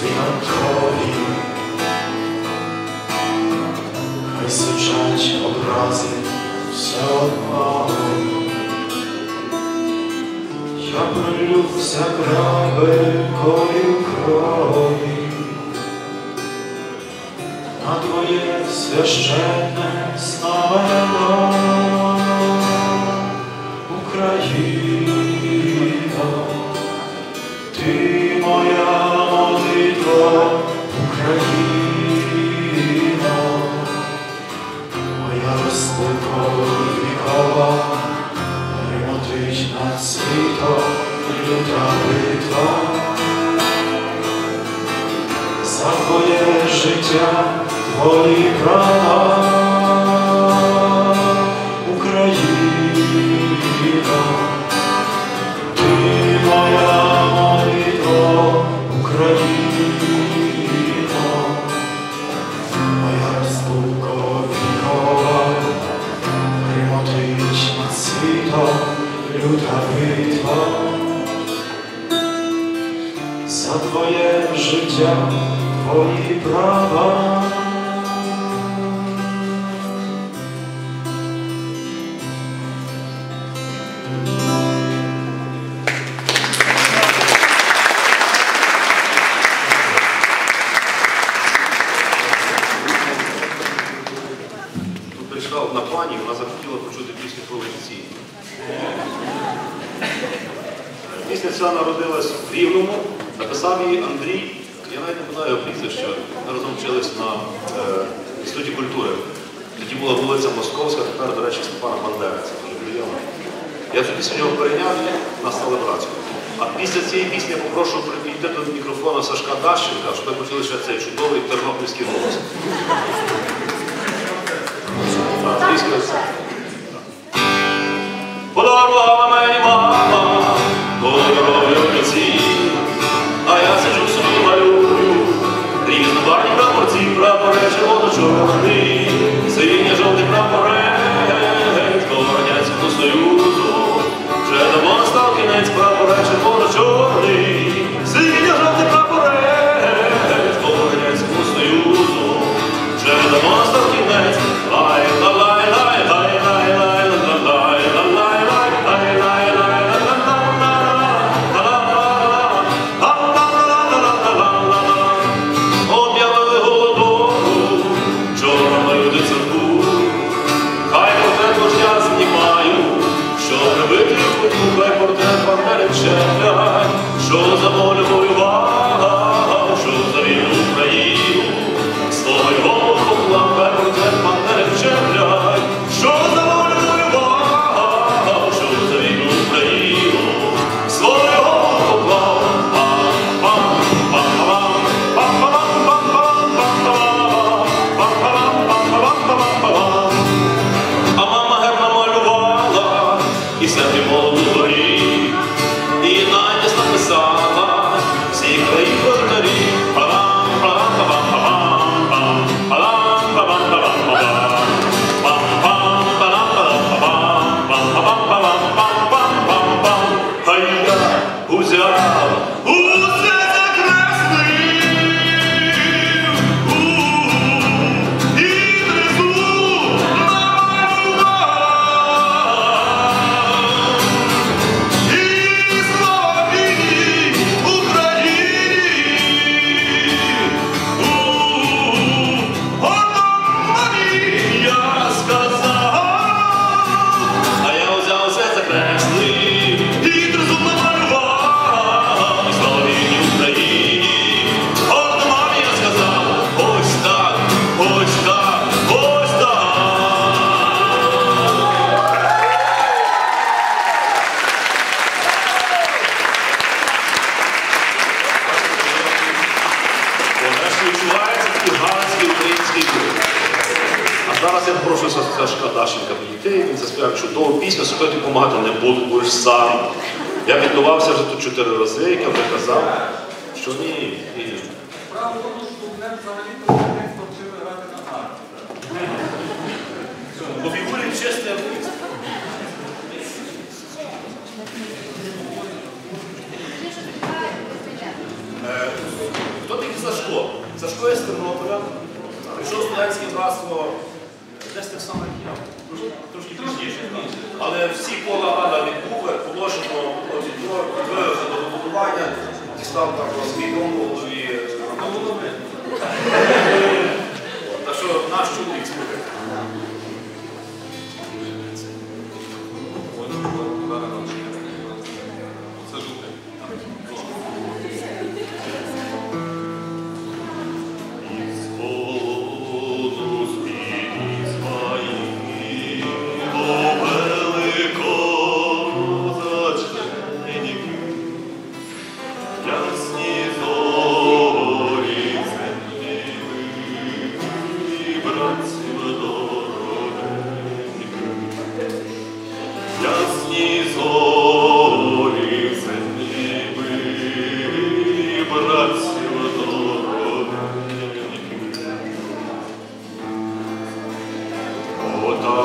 wyjątkowi. By słyszeć obrazy zaopały, jak lub zagraby koju krowi. Na Twoje zwierzęta życia Twoi prawa Ukraino Ty moja molitwo Ukraino Moja spółkowikowa Remontyczna sito Luda wytwa. Za Twoje życia твої права. Прийшла одна пані, вона захотіла почути пісню про листі. Пісня ця народилась в Рівному, написав її Андрій, я навіть не його прізвище, ми разом вчились на е, інституті культури. Тоді була вулиця Московська, тепер, до речі, Степана Бандери, це дуже приємно. Я цю пісню нього перейняв і нас стали братською. А після цієї пісні я попрошу підійти до мікрофона Сашка Дащенка, щоб ви почули ще цей чудовий тернопільський голос. Amen. Бе портрет пантерів щастя, що за волю love. Зараз я прошу Сашка Дащенка підійти, він заспівав чудову пісню, тобі допомагати не буду, будеш сам. Я підготувався вже тут чотири рази, як я вже казав, що ні. ні. Справа в тому, що мене взагалі керівництво вчили грати на арфі. По фігурі чесний артист. Е, Хто такий ви з Тернополя. Прийшов студентське братство так само, як я. Трошки- пізніше. Але всі кола Ада відбули, положено аудитор, підвелися до побудування, дістав дом в голові. Lord.